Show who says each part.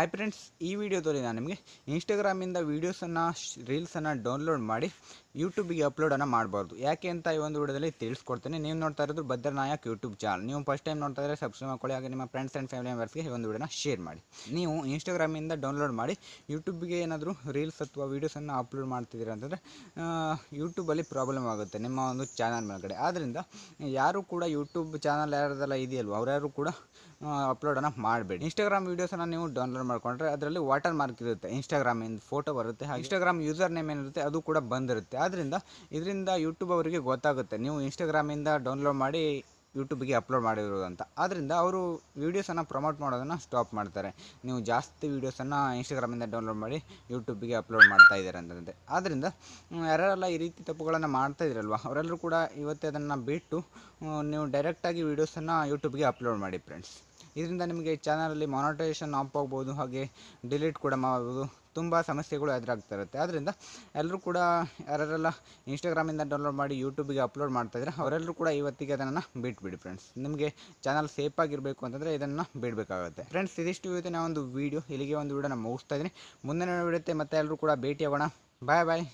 Speaker 1: Hi friends ಈ ವಿಡಿಯೋದಲ್ಲಿ ನಾನು ನಿಮಗೆ ಇನ್ಸ್ಟಾಗ್ರಾಮಿಂದ ವೀಡಿಯೋಸನ್ನು ರೀಲ್ಸನ್ನು ಡೌನ್ಲೋಡ್ ಮಾಡಿ ಯೂಟ್ಯೂಬಿಗೆ ಅಪ್ಲೋಡನ್ನು ಮಾಡಬಾರ್ದು. ಯಾಕೆ ಅಂತ ಈ ಒಂದು ವಿಡಿಯೋದಲ್ಲಿ ತಿಳಿಸ್ಕೊಡ್ತೀನಿ. ನೀವು ನೋಡ್ತಾ ಇರೋದು ಭದ್ರ ನಾಯಕ್ ಯೂಟ್ಯೂಬ್ ಚಾನಲ್. ನೀವು ಫಸ್ಟ್ ಟೈಮ್ ನೋಡ್ತಾ ಇದ್ದರೆ ಸಬ್ಸ್ಕ್ರೈಬ್ ಮಾಡ್ಕೊಳ್ಳಿ, ಹಾಗೆ ನಿಮ್ಮ ಫ್ರೆಂಡ್ಸ್ ಆ್ಯಂಡ್ ಫ್ಯಾಮಿಲಿ ಮೆಂಬರ್ಸ್ಗೆ ಈ ಒಂದು ವಿಡಿಯೋನ ಶೇರ್ ಮಾಡಿ. ನೀವು ಇನ್ಸ್ಟಾಗ್ರಾಮಿಂದ ಡೌನ್ಲೋಡ್ ಮಾಡಿ, ಯೂಟ್ಯೂಬ್ಗೆ ಏನಾದರೂ ರೀಲ್ಸ್ ಅಥವಾ ವೀಡಿಯೋಸನ್ನು ಅಪ್ಲೋಡ್ ಮಾಡ್ತಿದ್ದೀರಾ ಅಂತಂದರೆ ಯೂಟ್ಯೂಬಲ್ಲಿ ಪ್ರಾಬ್ಲಮ್ ಆಗುತ್ತೆ ನಿಮ್ಮ ಒಂದು ಚಾನಲ್ ಮೇಲ್ಗಡೆ. ಆದ್ದರಿಂದ ಯಾರು ಕೂಡ ಯೂಟ್ಯೂಬ್ ಚಾನಲ್ ಯಾರದೆಲ್ಲ ಇದೆಯಲ್ವ, ಅವರ್ಯಾರು ಕೂಡ ಅಪ್ಲೋಡನ್ನು ಮಾಡಬೇಡಿ. ಇನ್ಸ್ಟಾಗ್ರಾಮ್ ವೀಡಿಯೋಸನ್ನು ನೀವು ಡೌನ್ಲೋಡ್ ಮಾಡ್ಕೊಂಡ್ರೆ ಅದರಲ್ಲಿ ವಾಟರ್ ಮಾರ್ಕ್ ಇರುತ್ತೆ ಇನ್ಸ್ಟಾಗ್ರಾಮಿಂದ ಫೋಟೋ ಬರುತ್ತೆ ಇನ್ಸ್ಟಾಗ್ರಾಮ್ ಯೂಸರ್ ನೇಮ್ ಏನಿರುತ್ತೆ ಅದು ಕೂಡ ಬಂದಿರುತ್ತೆ. ಆದ್ದರಿಂದ ಇದರಿಂದ ಯೂಟ್ಯೂಬ್ ಅವರಿಗೆ ಗೊತ್ತಾಗುತ್ತೆ. ನೀವು ಇನ್ಸ್ಟಾಗ್ರಾಮಿಂದ ಡೌನ್ಲೋಡ್ ಮಾಡಿ ಯೂಟ್ಯೂಬ್ಗೆ ಅಪ್ಲೋಡ್ ಮಾಡಿರೋದು ಅಂತ. ಆದ್ದರಿಂದ ಅವರು ವೀಡಿಯೋಸನ್ನು ಪ್ರಮೋಟ್ ಮಾಡೋದನ್ನು ಸ್ಟಾಪ್ ಮಾಡ್ತಾರೆ. ನೀವು ಜಾಸ್ತಿ ವೀಡಿಯೋಸನ್ನು ಇನ್ಸ್ಟಾಗ್ರಾಮಿಂದ ಡೌನ್ಲೋಡ್ ಮಾಡಿ ಯೂಟ್ಯೂಬ್ಗೆ ಅಪ್ಲೋಡ್ ಮಾಡ್ತಾ ಇದ್ದಾರೆ ಅಂತಂದರೆ ಆದ್ದರಿಂದ ಯಾರೆಲ್ಲ ಈ ರೀತಿ ತಪ್ಪುಗಳನ್ನು ಮಾಡ್ತಾ ಇದ್ರಲ್ವ, ಅವರೆಲ್ಲರೂ ಕೂಡ ಇವತ್ತೇ ಅದನ್ನು ಬಿಟ್ಟು ನೀವು ಡೈರೆಕ್ಟಾಗಿ ವೀಡಿಯೋಸನ್ನು ಯೂಟ್ಯೂಬ್ಗೆ ಅಪ್ಲೋಡ್ ಮಾಡಿ ಫ್ರೆಂಡ್ಸ್ ಇದರಿಂದ ನಿಮಗೆ ಚಾನಲಲ್ಲಿ ಮಾನಿಟೈಸೇಷನ್ ಆಫ್ ಆಗ್ಬೋದು, ಹಾಗೆ ಡಿಲೀಟ್ ಕೂಡ ಮಾಡ್ಬೋದು. ತುಂಬ ಸಮಸ್ಯೆಗಳು ಎದುರಾಗ್ತಾ ಇರುತ್ತೆ. ಆದ್ದರಿಂದ ಎಲ್ಲರೂ ಕೂಡ ಯಾರೆಲ್ಲ ಇನ್ಸ್ಟಾಗ್ರಾಮಿಂದ ಡೌನ್ಲೋಡ್ ಮಾಡಿ ಯೂಟ್ಯೂಬಿಗೆ ಅಪ್ಲೋಡ್ ಮಾಡ್ತಾ ಇದ್ದರೆ ಅವರೆಲ್ಲರೂ ಕೂಡ ಇವತ್ತಿಗೆ ಅದನ್ನು ಬಿಟ್ಬಿಡಿ ಫ್ರೆಂಡ್ಸ್ ನಿಮಗೆ ಚಾನಲ್ ಸೇಫ್ ಆಗಿರಬೇಕು ಅಂತಂದರೆ ಇದನ್ನು ಬಿಡಬೇಕಾಗುತ್ತೆ. ಫ್ರೆಂಡ್ಸ್ ಇದಿಷ್ಟು ಇವತ್ತಿನ ಒಂದು ವೀಡಿಯೋ ಇಲ್ಲಿಗೆ ಒಂದು ವೀಡಿಯೋನ ಮುಗಿಸ್ತಾ ಇದ್ದೀನಿ. ಮುಂದಿನ ವಿಡಿಯೋತೆ ಮತ್ತೆ ಎಲ್ಲರೂ ಕೂಡ ಭೇಟಿ ಆಗೋಣ ಬಾಯ್ ಬಾಯ್